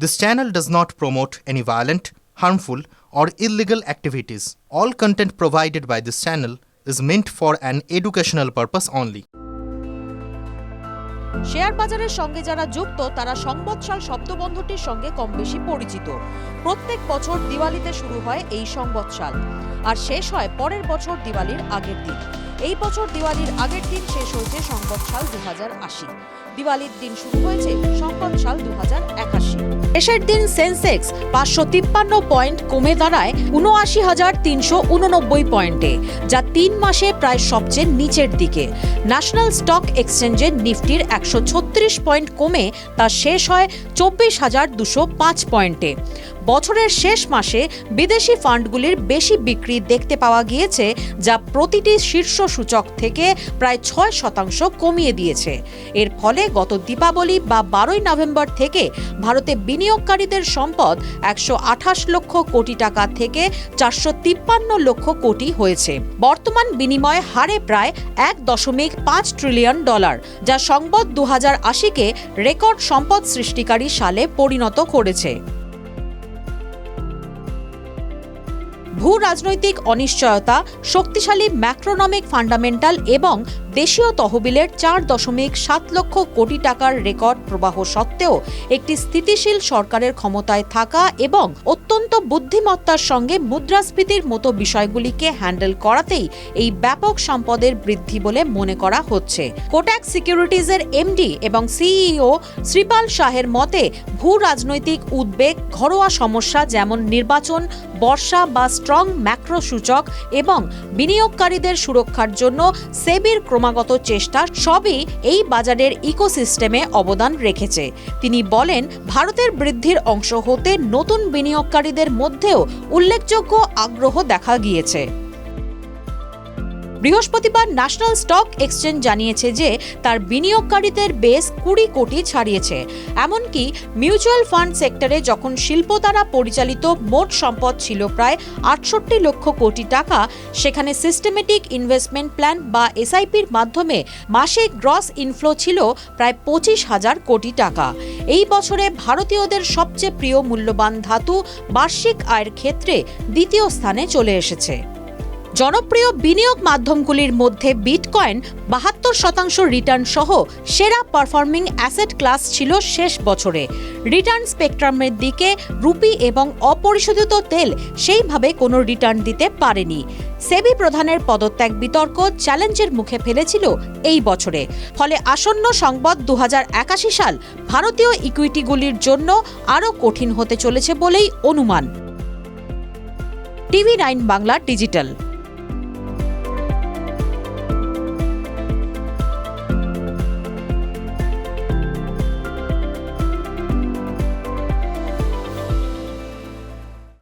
This channel does not promote any violent, harmful, or illegal activities. All content provided by this channel is meant for an educational purpose only. Share বাজারের সঙ্গে যারা যুক্ত তারা সংবৎসাল শব্দবন্ধটির সঙ্গে কম বেশি পরিচিত প্রত্যেক বছর দিওয়ালিতে শুরু হয় এই সংবৎসাল আর শেষ হয় পরের বছর দিওয়ালির আগের দিন এই বছর দিওয়ালির আগের দিন শেষ হয়েছে সংবৎসাল দু হাজার আশি। দিওয়ালির দিন শুরু হয়েছে সংবৎসাল দু হাজার একাশি। শেষের দিন সেন্সেক্স পাঁচশো তিপ্পান্ন পয়েন্ট কমে দাঁড়ায় উনআশি হাজার তিনশো উননব্বই পয়েন্টে, যা তিন মাসে প্রায় সবচেয়ে নিচের দিকে। ন্যাশনাল স্টক এক্সচেঞ্জের নিফটির একশো ছত্রিশ পয়েন্ট কমে, তা শেষ হয় চব্বিশ হাজার দুশো পাঁচ পয়েন্টে। বছরের শেষ মাসে বিদেশি ফান্ডগুলির বেশি বিক্রি দেখতে পাওয়া গিয়েছে, যা প্রতিটি শীর্ষ সূচক থেকে প্রায় ছয় শতাংশ কমিয়ে দিয়েছে। এর ফলে গত দীপাবলি বা বারোই নভেম্বর থেকে ভারতে বিনিয়োগকারীদের সম্পদ একশো আঠাশ লক্ষ কোটি টাকা থেকে চারশো তিপ্পান্ন লক্ষ কোটি হয়েছে। বর্তমান বিনিময় হারে প্রায় এক দশমিক পাঁচ ট্রিলিয়ন ডলার, যা সংবাদ দু হাজার আশিকে রেকর্ড সম্পদ সৃষ্টিকারী সালে পরিণত করেছে। ভূ রাজনৈতিক অনিশ্চয়তা শক্তিশালী ম্যাক্রোনমিক ফান্ডামেন্টাল এবং দেশীয় তহবিলের চার দশমিক সাত লক্ষ কোটি টাকার রেকর্ড প্রবাহ সত্ত্বেও একটি স্থিতিশীল সরকারের ক্ষমতায় থাকা এবং অত্যন্ত বুদ্ধিমত্তার সঙ্গে মুদ্রাস্ফীতির মতো বিষয়গুলিকে হ্যান্ডেল করাতেই এই ব্যাপক সম্পদের বৃদ্ধি বলে মনে করা হচ্ছে। কোটাক সিকিউরিটিজের এমডি এবং সিইও শ্রীপাল শাহের মতে, ভূ রাজনৈতিক উদ্বেগ, ঘরোয়া সমস্যা যেমন নির্বাচন, বর্ষা বা স্ট্রং ম্যাক্রো সূচক এবং বিনিয়োগকারীদের সুরক্ষার জন্য সেবির ক্রমাগত চেষ্টা সবই এই বাজারের ইকোসিস্টেমে অবদান রেখেছে। তিনি বলেন, ভারতের বৃদ্ধির অংশ হতে নতুন বিনিয়োগকারীদের মধ্যেও উল্লেখযোগ্য আগ্রহ দেখা গিয়েছে। বৃহস্পতিবার ন্যাশনাল স্টক এক্সচেঞ্জ জানিয়েছে যে তার বিনিয়োগকারীদের বেস কুড়ি কোটি ছাড়িয়েছে। এমনকি মিউচুয়াল ফান্ড সেক্টরে যখন শিল্প দ্বারা পরিচালিত মোট সম্পদ ছিল প্রায় আটষট্টি লক্ষ কোটি টাকা, সেখানে সিস্টেমেটিক ইনভেস্টমেন্ট প্ল্যান বা এসআইপির মাধ্যমে মাসে গ্রস ইনফ্লো ছিল প্রায় পঁচিশ হাজার কোটি টাকা। এই বছরে ভারতীয়দের সবচেয়ে প্রিয় মূল্যবান ধাতু বার্ষিক আয়ের ক্ষেত্রে দ্বিতীয় স্থানে চলে এসেছে। জনপ্রিয় বিনিয়োগ মাধ্যমগুলির মধ্যে বিটকয়েন বাহাত্তর শতাংশ রিটার্ন সহ সেরা পারফর্মিং অ্যাসেট ক্লাস ছিল শেষ বছরে। রিটার্ন স্পেকট্রামের দিকে রুপি এবং অপরিশোধিত তেল সেইভাবে কোনো রিটার্ন দিতে পারেনি। সেবি প্রধানের পদত্যাগ বিতর্ক চ্যালেঞ্জের মুখে ফেলেছিল এই বছরে। ফলে আসন্ন সংবাদ দু হাজার একাশি সাল ভারতীয় ইকুইটিগুলির জন্য আরও কঠিন হতে চলেছে বলেই অনুমান। TV nine Bangla digital